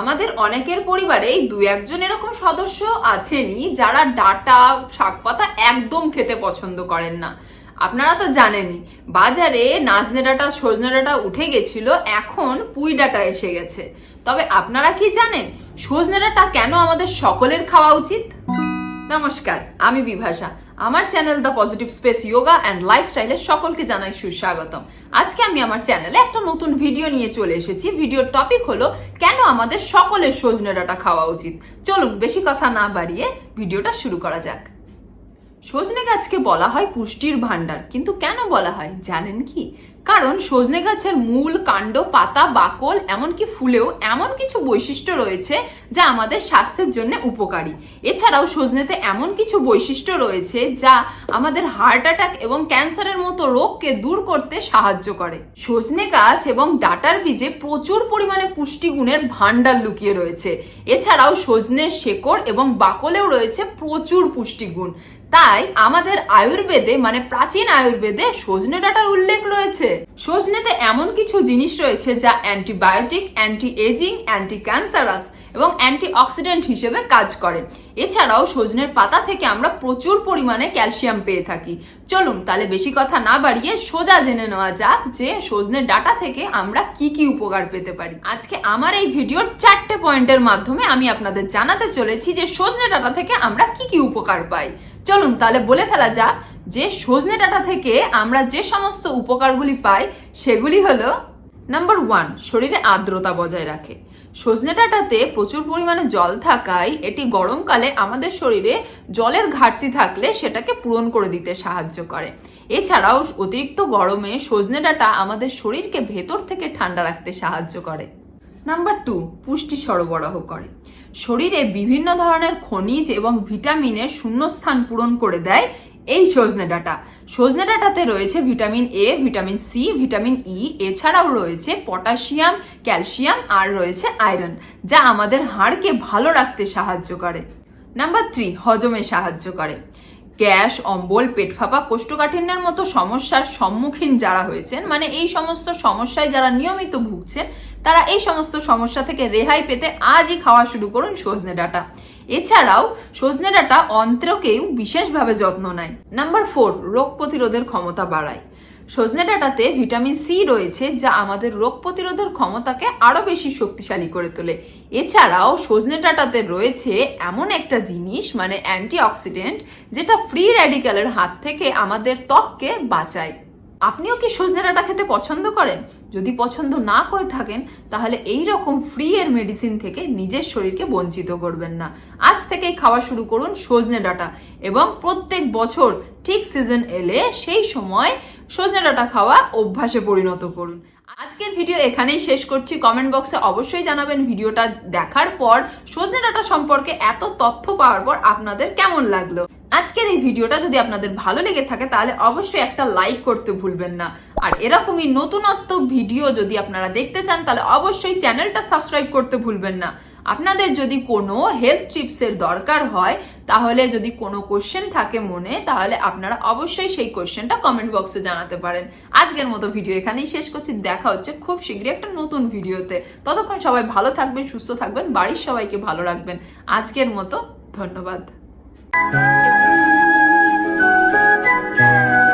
আমাদের অনেকের পরিবারেই দু একজন এরকম সদস্য আছেনই যারা ডাটা, শাকপাতা একদম খেতে পছন্দ করেন না। আপনারা তো জানেনই, বাজারে নাজনে ডাটা, সজনে ডাটা উঠে গেছিল, এখন পুই ডাটা এসে গেছে। তবে আপনারা কি জানেন, সজনে ডাটা কেন আমাদের সকলের খাওয়া উচিত? নমস্কার, আমি বিভাষা। আমার channel the positive space yoga and লাইফস্টাইলের সকলকে জানাই সুস্বাগতম। আজকে আমি আমার চ্যানেলে একটা নতুন ভিডিও নিয়ে চলে এসেছি। ভিডিওর টপিক হলো, কেন আমাদের সকলের সজনে ডাটা খাওয়া উচিত? চলুন, বেশি কথা না বাড়িয়ে ভিডিওটা শুরু করা যাক। সজনে গাছকে বলা হয় পুষ্টির ভাণ্ডার, কিন্তু কেন বলা হয়? জানেন কি? কারণ সজনে গাছের মূল, কাণ্ড, পাতা, বাকল, এমনকি ফুলেও এমন কিছু বৈশিষ্ট্য রয়েছে যা আমাদের স্বাস্থ্যের জন্য উপকারী। এছাড়াও সজনেতে এমন কিছু বৈশিষ্ট্য রয়েছে যা আমাদের হার্ট অ্যাটাক এবং ক্যান্সারের মতো রোগকে দূর করতে সাহায্য করে। সজনে গাছ এবং ডাটার বীজে প্রচুর পরিমাণে পুষ্টিগুণের ভাণ্ডার লুকিয়ে রয়েছে। এছাড়াও সজনের শেকড় এবং বাকলেও রয়েছে প্রচুর পুষ্টিগুণ। তাই আমাদের আয়ুর্বেদে মানে প্রাচীন আয়ুর্বেদে সজনে ডাটার উল্লেখ রয়েছে। সজনেতে এমন কিছু জিনিস রয়েছে যা antibiotic anti aging anti cancerous এবং অ্যান্টি অক্সিডেন্ট হিসেবে কাজ করে। এছাড়াও সজনের পাতা থেকে আমরা প্রচুর পরিমাণে ক্যালসিয়াম পেয়ে থাকি। চলুন তাহলে বেশি কথা না বাড়িয়ে সোজা জেনে নেওয়া যাক যে সজনের ডাটা থেকে আমরা কি কি উপকার পেতে পারি। আজকে আমার এই ভিডিওর চারটে পয়েন্টের মাধ্যমে আমি আপনাদের জানাতে চলেছি যে সজনে ডাটা থেকে আমরা কি কি উপকার পাই। চলুন তাহলে বলে ফেলা যাক যে সজনে ডাটা থেকে আমরা যে সমস্ত উপকারগুলি পাই, সেগুলি হলো নাম্বার ওয়ান শরীরে আর্দ্রতা বজায় রাখে। সজনে ডাঁটাতে প্রচুর পরিমাণে জল থাকায় এটি গরমকালে আমাদের শরীরে জলের ঘাটতি থাকলে সেটাকে পূরণ করে দিতে সাহায্য করে। এছাড়াও অতিরিক্ত গরমে সজনে ডাঁটা আমাদের শরীরকে ভেতর থেকে ঠান্ডা রাখতে সাহায্য করে। নাম্বার টু, পুষ্টি সরবরাহ করে। শরীরে বিভিন্ন ধরনের খনিজ এবং ভিটামিনের শূন্যস্থান পূরণ করে দেয় এই সজনে ডাটা। সজনে ডাটাতে রয়েছে vitamin A vitamin C vitamin E এছাড়াও রয়েছে পটাশিয়াম, ক্যালসিয়াম আর রয়েছে আয়রন, যা আমাদের হাড়কে ভালো রাখতে সাহায্য করে। নাম্বার থ্রি, হজমে সাহায্য করে। গ্যাস, অম্বল, পেট ফাঁপা, কোষ্ঠকাঠিন্যের মতো সমস্যার সম্মুখীন যারা হয়েছেন মানে এই সমস্ত সমস্যায় যারা নিয়মিত ভুগছেন, তারা এই সমস্ত সমস্যা থেকে রেহাই পেতে আজই খাওয়া শুরু করুন সজনে ডাটা। এছাড়াও সজনে ডাটা অন্ত্রকেও বিশেষভাবে যত্ন নেয়। নাম্বার ফোর রোগ প্রতিরোধের ক্ষমতা বাড়ায়। সজনে ডাটাতে ভিটামিন সি রয়েছে যা আমাদের রোগ প্রতিরোধের ক্ষমতাকে আরও বেশি শক্তিশালী করে তোলে। এছাড়াও সজনে ডাটাতে রয়েছে এমন একটা জিনিস মানে অ্যান্টি অক্সিডেন্ট যেটা ফ্রি র্যাডিক্যালের হাত থেকে আমাদের ত্বককে বাঁচায়। আপনিও কি সজনে ডাটা খেতে পছন্দ করেন? যদি পছন্দ না করে থাকেন, তাহলে এই রকম ফ্রি এর মেডিসিন থেকে নিজের শরীরকে বঞ্চিত করবেন না। আজ থেকেই খাওয়া শুরু করুন সজনে ডাটা এবং প্রত্যেক বছর ঠিক সিজন এলে সেই সময় সজনে ডাটা খাওয়া অভ্যাসে পরিণত করুন। আজকের ভিডিও এখানেই শেষ করছি। কমেন্ট বক্সে অবশ্যই জানাবেন ভিডিওটা দেখার পর সজনে ডাটা সম্পর্কে এত তথ্য পাওয়ার পর আপনাদের কেমন লাগল? আজকের এই ভিডিওটা যদি আপনাদের ভালো লেগে থাকে, তাহলে অবশ্যই একটা লাইক করতে ভুলবেন না। আর এরকমই নতুনত্ব ভিডিও যদি আপনারা দেখতে চান, তাহলে অবশ্যই চ্যানেলটা সাবস্ক্রাইব করতে ভুলবেন না। আপনাদের যদি কোনো হেলথ টিপসের দরকার হয়, তাহলে যদি কোনো কোশ্চেন থাকে মনে, তাহলে আপনারা অবশ্যই সেই কোশ্চেনটা কমেন্ট বক্সে জানাতে পারেন। আজকের মতো ভিডিও এখানেই শেষ করছি। দেখা হচ্ছে খুব শীঘ্রই একটা নতুন ভিডিওতে ততক্ষণ সবাই ভালো থাকবেন, সুস্থ থাকবেন, বাড়ির সবাইকে ভালো রাখবেন। আজকের মতো ধন্যবাদ। Thank you.